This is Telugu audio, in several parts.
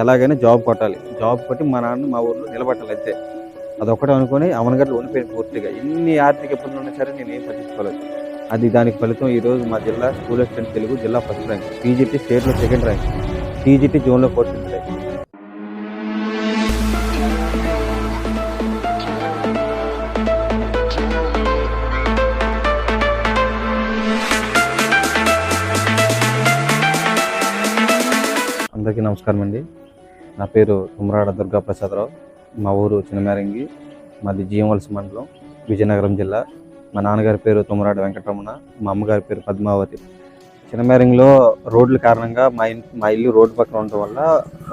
ఎలాగైనా జాబ్ కొట్టాలి. జాబ్ కొట్టి మా నాన్న మా ఊర్లో నిలబట్టాలి అంతే. అదొక్కటే అనుకొని అవనగడ్డలు ఉండిపోయిన పూర్తిగా. ఎన్ని ఆర్థిక ఇబ్బందులు ఉన్నా సరే నేను ఏం పట్టించుకోలేదు. అది దానికి ఫలితం ఈ రోజు మా జిల్లా స్కూల్ అసిస్టెంట్ తెలుగు జిల్లా ఫస్ట్ ర్యాంక్. పీజీటీ స్టేట్లో సెకండ్ ర్యాంక్. టీజీటీ జోన్లో ఫోర్టీన్త్ ర్యాంక్. అందరికీ నమస్కారం అండి. నా పేరు తుమ్మరాడ దుర్గా ప్రసాదరావు మా ఊరు చిన్నమేరంగి మాది జీఎంవలస మండలం విజయనగరం జిల్లా. మా నాన్నగారి పేరు తుమ్మరాడ వెంకటరమణ మా అమ్మగారి పేరు పద్మావతి. చిన్నమేరంగిలో రోడ్ల కారణంగా మా ఇంటి మా ఇల్లు రోడ్డు పక్కన ఉండటం వల్ల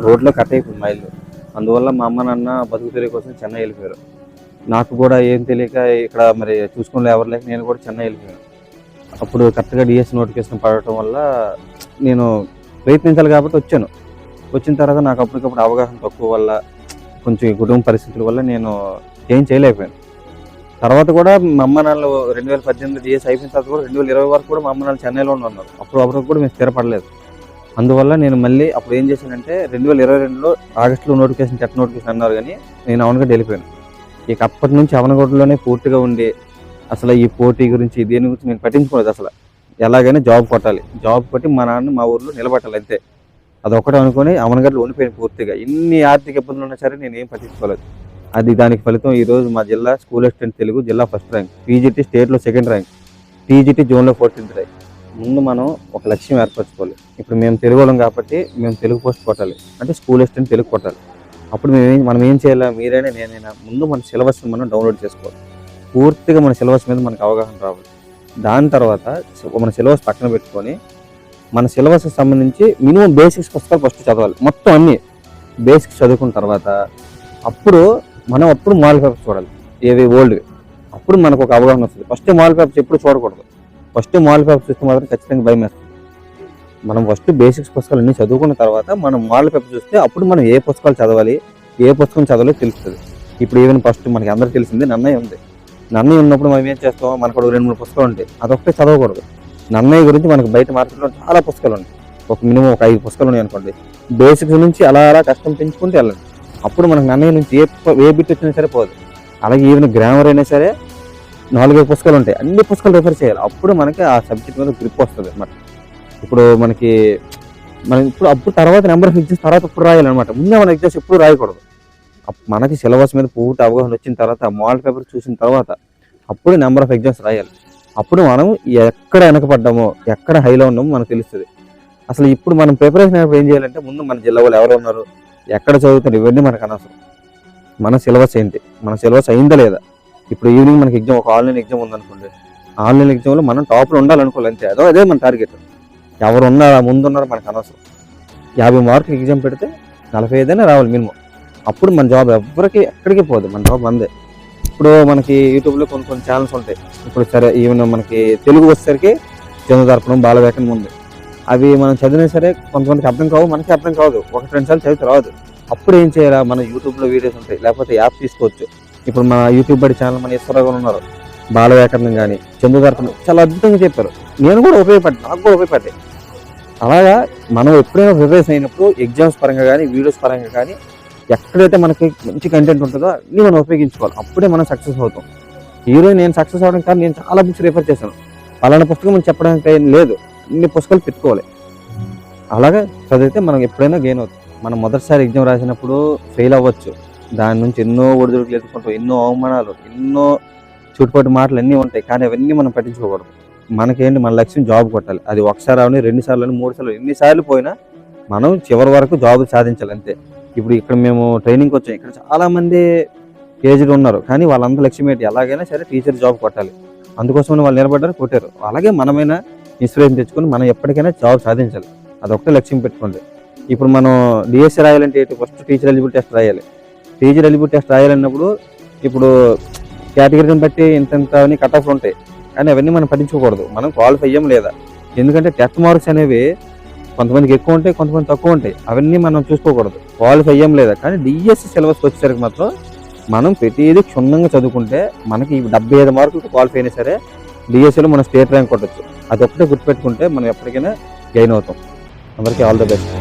రోడ్లో కట్ అయిపోయింది మా ఇల్లు. అందువల్ల మా అమ్మ నాన్న బతుకు తెరియ కోసం చెన్నై వెళ్ళిపోయారు. నాకు కూడా ఏం తెలియక ఇక్కడ మరి చూసుకునే ఎవరు లేక నేను కూడా చెన్నై వెళ్ళిపోయాను. అప్పుడు కరెక్ట్గా డిఎస్ నోటిఫికేషన్ పడటం వల్ల నేను ప్రయత్నించాలి కాబట్టి వచ్చాను. వచ్చిన తర్వాత నాకు అప్పటికప్పుడు అవగాహన తక్కువ వల్ల కొంచెం కుటుంబ పరిస్థితుల వల్ల నేను ఏం చేయలేకపోయాను. తర్వాత కూడా మా అమ్మ నాన్నలు రెండు వేల పద్దెనిమిది డిఎస్ అయిపోయిన తర్వాత కూడా రెండు వేల ఇరవై వరకు కూడా మా అమ్మ నాన్న చెన్నైలో ఉన్నారు. అప్పుడు అప్పటికి కూడా మేము స్థిరపడలేదు. అందువల్ల నేను మళ్ళీ అప్పుడు ఏం చేశానంటే రెండు వేల ఇరవై రెండులో ఆగస్టులో నోటిఫికేషన్ టెట్ నోటిఫికేషన్ అన్నారు కానీ నేను అవనగడ్డ వెళ్ళిపోయాను. ఇక అప్పటి నుంచి అవనగడ్డలోనే పూర్తిగా ఉండి అసలు ఈ పోటీ గురించి దేని గురించి నేను పట్టించుకోలేదు అసలు. ఎలాగైనా జాబ్ కొట్టాలి. జాబ్ కొట్టి మా నాన్న మా ఊర్లో నిలబెట్టాలి అంతే. అదొక్కటే అనుకొని అవనగడ్డలు ఉండిపోయిన పూర్తిగా. ఎన్ని ఆర్థిక ఇబ్బందులు ఉన్నా సరే నేను ఏం పట్టించుకోలేదు. అది దానికి ఫలితం ఈ రోజు మా జిల్లా స్కూల్ అసిస్టెంట్ తెలుగు జిల్లా ఫస్ట్ ర్యాంక్. పీజీటీ స్టేట్లో సెకండ్ ర్యాంక్. టీజీటీ జోన్లో ఫోర్టీన్త్ ర్యాంక్. ముందు మనం ఒక లక్ష్యం ఏర్పరచుకోవాలి. ఇప్పుడు మేము తెలుగు వాళ్ళం కాబట్టి మేము తెలుగు పోస్ట్ కొట్టాలి. అంటే స్కూల్ అసిస్టెంట్ తెలుగు కొట్టాలి. అప్పుడు మేము మనం ఏం చేయాలా? మీరైనా నేనైనా ముందు మన సిలబస్ మనం డౌన్లోడ్ చేసుకోవాలి. పూర్తిగా మన సిలబస్ మీద మనకు అవగాహన రావాలి. దాని తర్వాత మన సిలబస్ పక్కన పెట్టుకొని మన సిలబస్ సంబంధించి మినిమం బేసిక్స్ పుస్తకాలు ఫస్ట్ చదవాలి. మొత్తం అన్ని బేసిక్స్ చదువుకున్న తర్వాత అప్పుడు మనం అప్పుడు మాల్ పేపర్స్ చూడాలి. ఏవి ఓల్డ్ అప్పుడు మనకు ఒక అవగాహన వస్తుంది. ఫస్ట్ మాల్ పేపర్స్ ఎప్పుడు చూడకూడదు. ఫస్ట్ మాల్ పేపర్స్ చూస్తే మాత్రం ఖచ్చితంగా భయం వేస్తుంది. మనం ఫస్ట్ బేసిక్స్ పుస్తకాలు అన్ని చదువుకున్న తర్వాత మనం మాల్ పేపర్ చూస్తే అప్పుడు మనం ఏ పుస్తకాలు చదవాలి ఏ పుస్తకం చదవాలో తెలుస్తుంది. ఇప్పుడు ఈవెన్ ఫస్ట్ మనకి అందరికీ తెలిసింది నన్నయ్య ఉంది. నన్నయ్య ఉన్నప్పుడు మనం ఏం చేస్తాం మనకు రెండు మూడు పుస్తకాలు ఉంటాయి. అదొక్కటే చదవకూడదు. నన్నయ్య గురించి మనకు బయట మార్కెట్లో చాలా పుస్తకాలు ఉన్నాయి. ఒక మినిమం ఒక ఐదు పుస్తకాలు ఉన్నాయి అనుకోండి. బేసిక్స్ నుంచి అలా అలా కష్టం పెంచుకుంటూ వెళ్ళండి. అప్పుడు మనకు నన్నయ్య నుంచి ఏ ఏ బిట్ వచ్చినా సరే పోదు. అలాగే ఈవెన్ గ్రామర్ అయినా సరే నాలుగైదు పుస్తకాలు ఉంటాయి. అన్ని పుస్తకాలు రిఫర్ చేయాలి. అప్పుడు మనకి ఆ సబ్జెక్ట్ మీద గ్రిప్ వస్తుంది అనమాట ఇప్పుడు మనకి మనం ఇప్పుడు అప్పుడు తర్వాత నెంబర్ ఆఫ్ ఎగ్జామ్స్ తర్వాత ఇప్పుడు రాయాలన్నమాట. ముందే మన ఎగ్జామ్స్ ఎప్పుడు రాయకూడదు. అప్- మనకి సిలబస్ మీద పూర్తి అవగాహన వచ్చిన తర్వాత మోడల్ పేపర్ చూసిన తర్వాత అప్పుడు నెంబర్ ఆఫ్ ఎగ్జామ్స్ రాయాలి. అప్పుడు మనం ఎక్కడ వెనకపడ్డామో ఎక్కడ హైలో ఉన్నామో మనకు తెలుస్తుంది. అసలు ఇప్పుడు మనం ప్రిపరేషన్ ఏం చేయాలంటే ముందు మన జిల్లా వాళ్ళు ఎవరు ఉన్నారు ఎక్కడ చదువుతారు ఇవన్నీ మనకు అనవసరం. మన సిలబస్ ఏంటి? మన సిలబస్ అయిందా లేదా? ఇప్పుడు ఈవినింగ్ మనకి ఎగ్జామ్ ఒక ఆన్లైన్ ఎగ్జామ్ ఉందనుకోండి. ఆన్లైన్ ఎగ్జామ్లో మనం టాప్లో ఉండాలనుకోవాలి అంతే. అదో అదే మన టార్గెట్. ఎవరు ఉన్నారా ముందు ఉన్నారో మనకు అనవసరం. యాభై మార్కులు ఎగ్జామ్ పెడితే నలభై ఐదైనా రావాలి మినిమం. అప్పుడు మన జాబ్ ఎవరికి ఎక్కడికి పోదు. మన జాబ్ అందే. ఇప్పుడు మనకి యూట్యూబ్లో కొన్ని కొన్ని ఛానల్స్ ఉంటాయి. ఇప్పుడు సరే ఈవెన్ మనకి తెలుగు వచ్చేసరికి చంద్రదర్పణం బాలవేకం ఉంది అవి మనం చదివినా సరే కొంతమందికి అర్థం కావు మనకి అర్థం కాదు. ఒకటి రెండు సార్లు చదివితే రాదు. అప్పుడు ఏం చేయాలా? మన యూట్యూబ్లో వీడియోస్ ఉంటాయి. లేకపోతే యాప్ తీసుకోవచ్చు. ఇప్పుడు మన యూట్యూబ్ బడి ఛానల్ మన ఈశ్వరరావు ఉన్నారు. బాలవేకరణం కానీ చంద్రదర్పణం చాలా అద్భుతంగా చెప్పారు. నేను కూడా ఉపయోగపడ్డా నాకు కూడా ఉపయోగపడ్డాయి. అలాగా మనం ఎప్పుడైనా ప్రిపరేషన్ అయినప్పుడు ఎగ్జామ్స్ పరంగా కానీ వీడియోస్ పరంగా కానీ ఎక్కడైతే మనకి మంచి కంటెంట్ ఉంటుందో అన్ని మనం ఉపయోగించుకోవాలి. అప్పుడే మనం సక్సెస్ అవుతాం. ఈరోజు నేను సక్సెస్ అవడం కానీ నేను చాలా బుక్స్ రిఫర్ చేశాను. పలానా పుస్తకం మనం చెప్పడానికి ఏం లేదు. ఇన్ని పుస్తకాలు పెట్టుకోవాలి. అలాగా చదివితే మనం ఎప్పుడైనా గెయిన్ అవుతుంది మనం మొదటిసారి ఎగ్జామ్ రాసినప్పుడు ఫెయిల్ అవ్వచ్చు. దాని నుంచి ఎన్నో ఒడిదుడుకులు ఎదుర్కొంటాం ఎన్నో అవమానాలు ఎన్నో చుట్టుపక్కల మాటలు అన్నీ ఉంటాయి. కానీ అవన్నీ మనం పట్టించుకోకూడదు. మనకేంటి? మన లక్ష్యం జాబ్ కొట్టాలి. అది ఒకసారి అవని రెండు సార్లు అని మూడు సార్లు ఎన్నిసార్లు పోయినా మనం చివరి వరకు జాబ్ సాధించాలి అంతే. ఇప్పుడు ఇక్కడ మేము ట్రైనింగ్కి వచ్చాం. ఇక్కడ చాలామంది ఏజ్డ్ ఉన్నారు. కానీ వాళ్ళందరూ లక్ష్యం ఏంటి ఎలాగైనా సరే టీచర్ జాబ్ కొట్టాలి. అందుకోసమని వాళ్ళు నిలబడ్డారు కొట్టారు. అలాగే మనమైనా ఇన్స్పిరేషన్ తెచ్చుకొని మనం ఎప్పటికైనా జాబ్ సాధించాలి. అదొకటే లక్ష్యం పెట్టుకోండి ఇప్పుడు మనం డిఎస్సీ రాయాలంటే ఫస్ట్ టీచర్ ఎలిజిబుల్ టెస్ట్ రాయాలి. టీచర్ ఎలిజిబుల్ టెస్ట్ రాయాలన్నప్పుడు ఇప్పుడు కేటగిరీని బట్టి ఇంత ఇంత అని కట్ ఆఫ్లు ఉంటాయి. కానీ అవన్నీ మనం పట్టించుకోకూడదు. మనం క్వాలిఫై అయ్యాం లేదా? ఎందుకంటే టెస్ట్ మార్క్స్ అనేవి కొంతమందికి ఎక్కువ ఉంటాయి కొంతమంది తక్కువ ఉంటాయి. అవన్నీ మనం చూసుకోకూడదు. క్వాలిఫై అయ్యాం లేదా? కానీ డిఎస్సి సిలబస్కి వచ్చేసరికి మాత్రం మనం ప్రతిదీ క్షుణ్ణంగా చదువుకుంటే మనకి డెబ్బై ఐదు మార్కులు క్వాలిఫై అయినా సరే డిఎస్సిలో మనం స్టేట్ ర్యాంక్ కొట్టచ్చు. అది ఒక్కటే గుర్తుపెట్టుకుంటే మనం ఎప్పటికైనా గెయిన్ అవుతాం. అందరికీ all the best